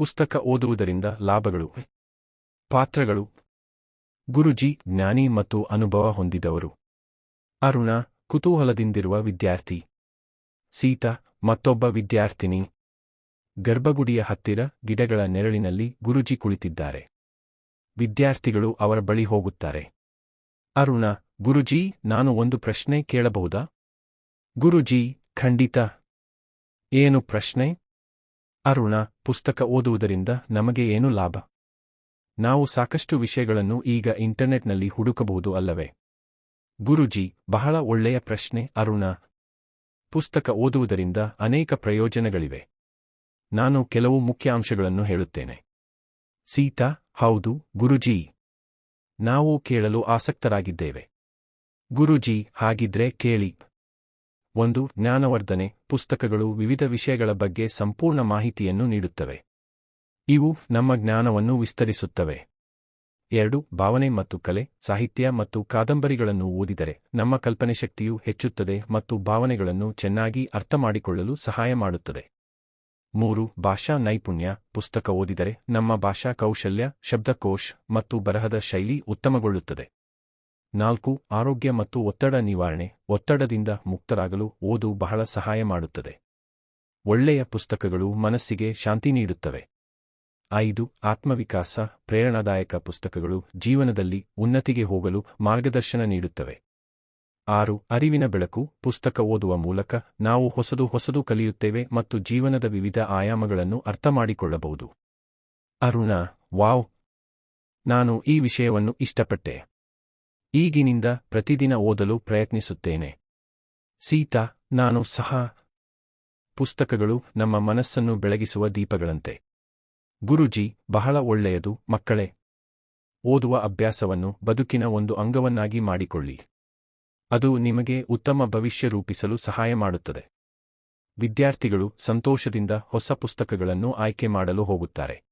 ಪುಸ್ತಕ ಓದುವುದರಿಂದ ಲಾಭಗಳು. ಪಾತ್ರಗಳು. ಗುರುಜಿ ಜ್ಞಾನಿ ಮತ್ತು ಅನುಭವ ಹೊಂದಿದವರು. ಅರುಣ, ಕುತೂಹಲದಿಂದಿರುವ ವಿದ್ಯಾರ್ಥಿ. ಸೀತಾ, ಮತ್ತೊಬ್ಬ ವಿದ್ಯಾರ್ಥಿನಿ. ಗರ್ಭಗುಡಿಯ ಹತ್ತಿರ, ಗಿಡಗಳ ನೆರಳಿನಲ್ಲಿ ಗುರುಜಿ ಕುಳಿತಿದ್ದಾರೆ. ವಿದ್ಯಾರ್ಥಿಗಳು ಅವರ ಬಳಿ ಹೋಗುತ್ತಾರೆ. ಅರುಣ, ಗುರುಜಿ, ನಾನು ಒಂದು ಪ್ರಶ್ನೆ ಕೇಳಬಹುದಾ? ಗುರುಜಿ, ಖಂಡಿತ. ಏನು ಪ್ರಶ್ನೆ? ಅರುಣ, ಪುಸ್ತಕ ಓದುವುದರಿಂದ ನಮಗೆ ಏನು ಲಾಭ? ನಾವು ಸಾಕಷ್ಟು ವಿಷಯಗಳನ್ನು ಈಗ ಇಂಟರ್ನೆಟ್ನಲ್ಲಿ ಹುಡುಕಬಹುದು ಅಲ್ಲವೇ? ಗುರುಜಿ, ಬಹಳ ಒಳ್ಳೆಯ ಪ್ರಶ್ನೆ, ಅರುಣ. ಪುಸ್ತಕ ಓದುವುದರಿಂದ ಅನೇಕ ಪ್ರಯೋಜನಗಳಿವೆ. ನಾನು ಕೆಲವು ಮುಖ್ಯ ಅಂಶಗಳನ್ನು ಹೇಳುತ್ತೇನೆ. ಸೀತಾ, ಹೌದು, ಗುರುಜಿ. ನಾವು ಕೇಳಲು ಆಸಕ್ತರಾಗಿದ್ದೇವೆ. ಗುರುಜಿ, ಹಾಗಿದ್ರೆ ಕೇಳಿ. ಒಂದು ಜ್ಞಾನವರ್ಧನೆ, ಪುಸ್ತಕಗಳು ವಿವಿಧ ವಿಷಯಗಳ ಬಗ್ಗೆ ಸಂಪೂರ್ಣ ಮಾಹಿತಿಯನ್ನು ನೀಡುತ್ತವೆ. ಇವು ನಮ್ಮ ಜ್ಞಾನವನ್ನು ವಿಸ್ತರಿಸುತ್ತವೆ. ಎರಡು, ಭಾವನೆ ಮತ್ತು ಕಲೆ, ಸಾಹಿತ್ಯ ಮತ್ತು ಕಾದಂಬರಿಗಳನ್ನು ಓದಿದರೆ ನಮ್ಮ ಕಲ್ಪನೆ ಶಕ್ತಿಯು ಹೆಚ್ಚುತ್ತದೆ ಮತ್ತು ಭಾವನೆಗಳನ್ನು ಚೆನ್ನಾಗಿ ಅರ್ಥಮಾಡಿಕೊಳ್ಳಲು ಸಹಾಯ ಮಾಡುತ್ತದೆ. ಮೂರು, ಭಾಷಾ ನೈಪುಣ್ಯ, ಪುಸ್ತಕ ಓದಿದರೆ ನಮ್ಮ ಭಾಷಾ ಕೌಶಲ್ಯ, ಶಬ್ದಕೋಶ್ ಮತ್ತು ಬರಹದ ಶೈಲಿ ಉತ್ತಮಗೊಳ್ಳುತ್ತದೆ. ನಾಲ್ಕು, ಆರೋಗ್ಯ ಮತ್ತು ಒತ್ತಡ ನಿವಾರಣೆ, ಒತ್ತಡದಿಂದ ಮುಕ್ತರಾಗಲು ಓದು ಬಹಳ ಸಹಾಯ ಮಾಡುತ್ತದೆ. ಒಳ್ಳೆಯ ಪುಸ್ತಕಗಳು ಮನಸ್ಸಿಗೆ ಶಾಂತಿ ನೀಡುತ್ತವೆ. ಐದು, ಆತ್ಮವಿಕಾಸ, ಪ್ರೇರಣಾದಾಯಕ ಪುಸ್ತಕಗಳು ಜೀವನದಲ್ಲಿ ಉನ್ನತಿಗೆ ಹೋಗಲು ಮಾರ್ಗದರ್ಶನ ನೀಡುತ್ತವೆ. ಆರು, ಅರಿವಿನ ಬೆಳಕು, ಪುಸ್ತಕ ಓದುವ ಮೂಲಕ ನಾವು ಹೊಸದು ಹೊಸದು ಕಲಿಯುತ್ತೇವೆ ಮತ್ತು ಜೀವನದ ವಿವಿಧ ಆಯಾಮಗಳನ್ನು ಅರ್ಥಮಾಡಿಕೊಳ್ಳಬಹುದು ಅರುಣ, ವಾವ್! ನಾನು ಈ ವಿಷಯವನ್ನು ಇಷ್ಟಪಟ್ಟೆ. ಈಗಿನಿಂದ ಪ್ರತಿದಿನ ಓದಲು ಪ್ರಯತ್ನಿಸುತ್ತೇನೆ. ಸೀತಾ, ನಾನು ಸಹ ಪುಸ್ತಕಗಳು ನಮ್ಮ ಮನಸ್ಸನ್ನು ಬೆಳಗಿಸುವ ದೀಪಗಳಂತೆ. ಗುರುಜಿ, ಬಹಳ ಒಳ್ಳೆಯದು, ಮಕ್ಕಳೇ. ಓದುವ ಅಭ್ಯಾಸವನ್ನು ಬದುಕಿನ ಒಂದು ಅಂಗವನ್ನಾಗಿ ಮಾಡಿಕೊಳ್ಳಿ. ಅದು ನಿಮಗೆ ಉತ್ತಮ ಭವಿಷ್ಯ ರೂಪಿಸಲು ಸಹಾಯ ಮಾಡುತ್ತದೆ. ವಿದ್ಯಾರ್ಥಿಗಳು ಸಂತೋಷದಿಂದ ಹೊಸ ಪುಸ್ತಕಗಳನ್ನು ಆಯ್ಕೆ ಮಾಡಲು ಹೋಗುತ್ತಾರೆ.